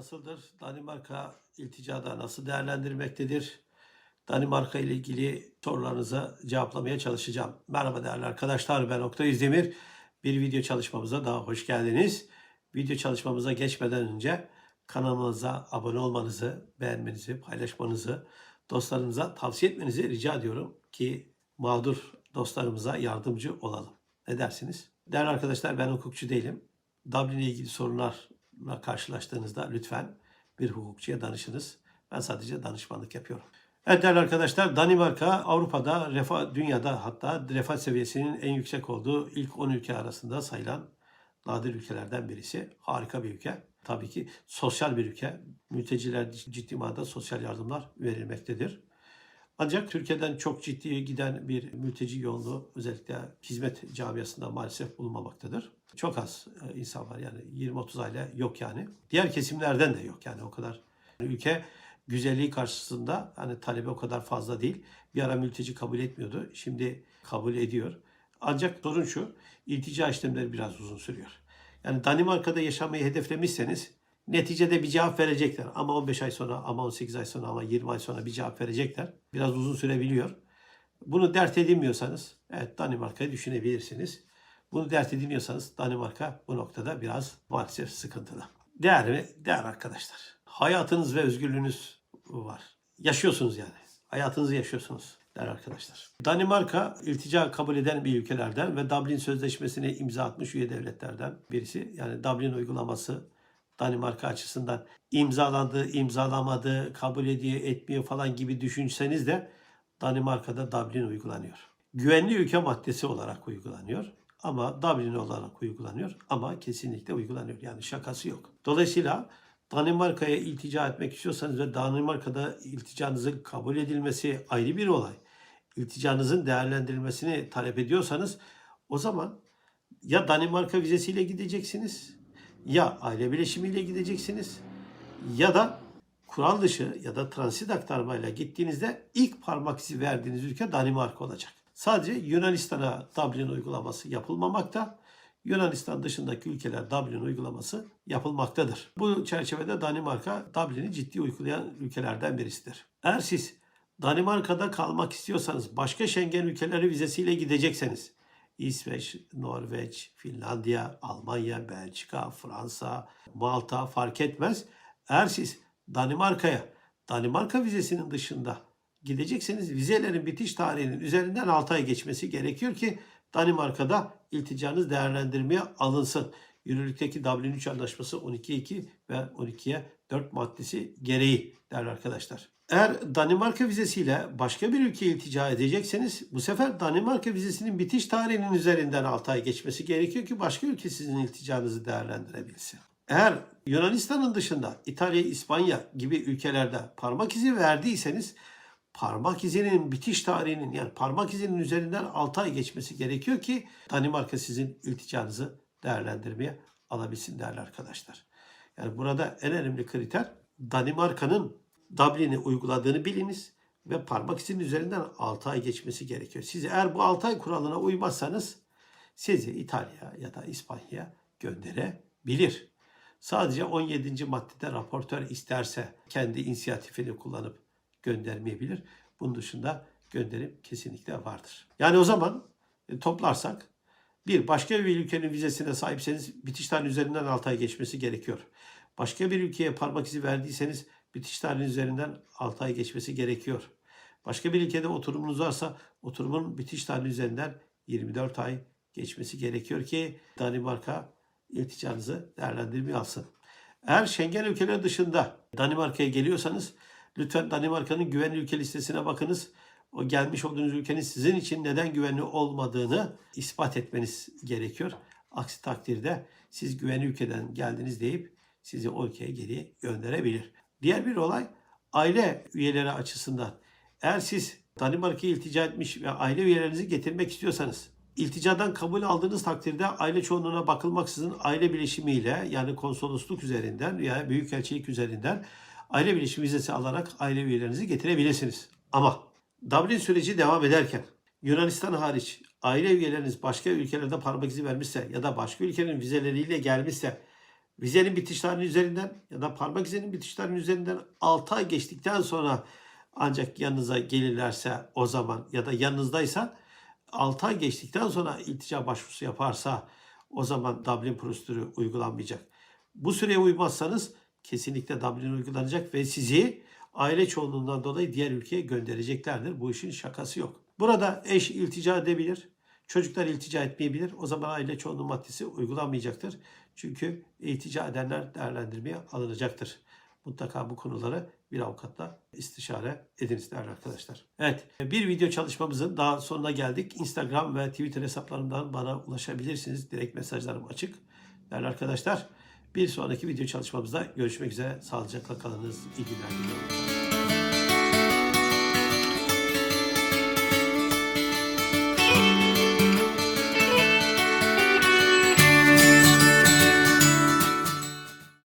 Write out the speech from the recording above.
Nasıldır? Danimarka ilticada nasıl değerlendirmektedir? Danimarka ile ilgili sorularınıza cevaplamaya çalışacağım. Merhaba değerli arkadaşlar ben Oktay İzdemir. Bir video çalışmamıza daha hoş geldiniz. Video çalışmamıza geçmeden önce kanalımıza abone olmanızı, beğenmenizi, paylaşmanızı, dostlarınıza tavsiye etmenizi rica ediyorum ki mağdur dostlarımıza yardımcı olalım. Ne dersiniz? Değerli arkadaşlar ben hukukçu değilim. Dublin ile ilgili sorunlarla karşılaştığınızda lütfen bir hukukçuya danışınız. Ben sadece danışmanlık yapıyorum. Evet değerli arkadaşlar Danimarka Avrupa'da refah, dünyada hatta refah seviyesinin en yüksek olduğu ilk 10 ülke arasında sayılan nadir ülkelerden birisi. Harika bir ülke. Tabii ki sosyal bir ülke. Mülteciler ciddi manada sosyal yardımlar verilmektedir. Ancak Türkiye'den çok ciddi giden bir mülteci yoğunluğu özellikle hizmet camiasında maalesef bulunmamaktadır. Çok az e, insan var yani 20-30 aile yok yani. Diğer kesimlerden de yok yani o kadar. Ülke güzelliği karşısında hani talebi o kadar fazla değil. Bir ara mülteci kabul etmiyordu. Şimdi kabul ediyor. Ancak sorun şu, iltica işlemleri biraz uzun sürüyor. Yani Danimarka'da yaşamayı hedeflemişseniz neticede bir cevap verecekler. Ama 15 ay sonra, ama 18 ay sonra, ama 20 ay sonra bir cevap verecekler. Biraz uzun sürebiliyor. Bunu dert edinmiyorsanız, evet Danimarka'yı düşünebilirsiniz. Bunu dert edinmiyorsanız Danimarka bu noktada biraz maalesef sıkıntılı. Değerli, değer arkadaşlar. Hayatınız ve özgürlüğünüz var. Yaşıyorsunuz yani. Hayatınızı yaşıyorsunuz değerli arkadaşlar. Danimarka iltica kabul eden bir ülkelerden ve Dublin Sözleşmesi'ne imza atmış üye devletlerden birisi. Yani Dublin uygulaması Danimarka açısından imzalandı, imzalamadı, kabul ediyor, etmiyor falan gibi düşünseniz de Danimarka'da Dublin uygulanıyor. Güvenli ülke maddesi olarak uygulanıyor ama Dublin olarak uygulanıyor ama kesinlikle uygulanıyor. Yani şakası yok. Dolayısıyla Danimarka'ya iltica etmek istiyorsanız ve Danimarka'da ilticanızın kabul edilmesi ayrı bir olay. İlticanızın değerlendirilmesini talep ediyorsanız o zaman ya Danimarka vizesiyle gideceksiniz ya aile bileşimiyle gideceksiniz ya da kural dışı ya da transit aktarmayla gittiğinizde ilk parmak izi verdiğiniz ülke Danimarka olacak. Sadece Yunanistan'a Dublin uygulaması yapılmamakta. Yunanistan dışındaki ülkeler Dublin uygulaması yapılmaktadır. Bu çerçevede Danimarka Dublin'i ciddi uygulayan ülkelerden birisidir. Eğer siz Danimarka'da kalmak istiyorsanız başka Schengen ülkeleri vizesiyle gidecekseniz İsveç, Norveç, Finlandiya, Almanya, Belçika, Fransa, Malta fark etmez. Eğer siz Danimarka'ya Danimarka vizesinin dışında gidecekseniz vizelerin bitiş tarihinin üzerinden 6 ay geçmesi gerekiyor ki Danimarka'da ilticanız değerlendirmeye alınsın. Yürürlükteki Dublin 3 Anlaşması 12.2 ve 12'ye 4 maddesi gereği değerli arkadaşlar. Eğer Danimarka vizesiyle başka bir ülkeye iltica edecekseniz bu sefer Danimarka vizesinin bitiş tarihinin üzerinden 6 ay geçmesi gerekiyor ki başka ülke sizin ilticanızı değerlendirebilsin. Eğer Yunanistan'ın dışında İtalya, İspanya gibi ülkelerde parmak izi verdiyseniz parmak izinin bitiş tarihinin yani parmak izinin üzerinden 6 ay geçmesi gerekiyor ki Danimarka sizin ilticanızı değerlendirmeye alabilsin değerli arkadaşlar. Yani burada en önemli kriter Danimarka'nın Dublin'i uyguladığını biliniz ve parmak izinin üzerinden 6 ay geçmesi gerekiyor. Siz eğer bu 6 ay kuralına uymazsanız sizi İtalya ya da İspanya gönderebilir. Sadece 17. maddede raportör isterse kendi inisiyatifini kullanıp göndermeyebilir. Bunun dışında gönderim kesinlikle vardır. Yani o zaman e, toplarsak bir başka bir ülkenin vizesine sahipseniz bitiş tarihi üzerinden 6 ay geçmesi gerekiyor. Başka bir ülkeye parmak izi verdiyseniz bitiş tarihi üzerinden 6 ay geçmesi gerekiyor. Başka bir ülkede oturumunuz varsa oturumun bitiş tarihi üzerinden 24 ay geçmesi gerekiyor ki Danimarka ilticanızı değerlendirmeye alsın. Eğer Schengen ülkeleri dışında Danimarka'ya geliyorsanız lütfen Danimarka'nın güvenli ülke listesine bakınız. O gelmiş olduğunuz ülkenin sizin için neden güvenli olmadığını ispat etmeniz gerekiyor. Aksi takdirde siz güvenli ülkeden geldiniz deyip sizi o ülkeye geri gönderebilir. Diğer bir olay aile üyeleri açısından. Eğer siz Danimarka'ya iltica etmiş ve aile üyelerinizi getirmek istiyorsanız ilticadan kabul aldığınız takdirde aile çoğunluğuna bakılmaksızın aile bileşimiyle yani konsolosluk üzerinden veya büyükelçilik üzerinden aile bileşim vizesi alarak aile üyelerinizi getirebilirsiniz. Ama Dublin süreci devam ederken Yunanistan hariç aile üyeleriniz başka ülkelerde parmak izi vermişse ya da başka ülkenin vizeleriyle gelmişse vizenin bitiş tarihi üzerinden ya da parmak izinin bitiş tarihi üzerinden 6 ay geçtikten sonra ancak yanınıza gelirlerse o zaman ya da yanınızdaysa 6 ay geçtikten sonra iltica başvurusu yaparsa o zaman Dublin prosedürü uygulanmayacak. Bu süreye uymazsanız kesinlikle Dublin uygulanacak ve sizi aile çoğunluğundan dolayı diğer ülkeye göndereceklerdir. Bu işin şakası yok. Burada eş iltica edebilir. Çocuklar iltica etmeyebilir. O zaman aile çoğunluğu maddesi uygulanmayacaktır. Çünkü iltica edenler değerlendirmeye alınacaktır. Mutlaka bu konuları bir avukatla istişare ediniz değerli arkadaşlar. Evet bir video çalışmamızın daha sonuna geldik. Instagram ve Twitter hesaplarımdan bana ulaşabilirsiniz. Direkt mesajlarım açık. Değerli arkadaşlar bir sonraki video çalışmamızda görüşmek üzere. Sağlıcakla kalınız. İyi günler diliyorum.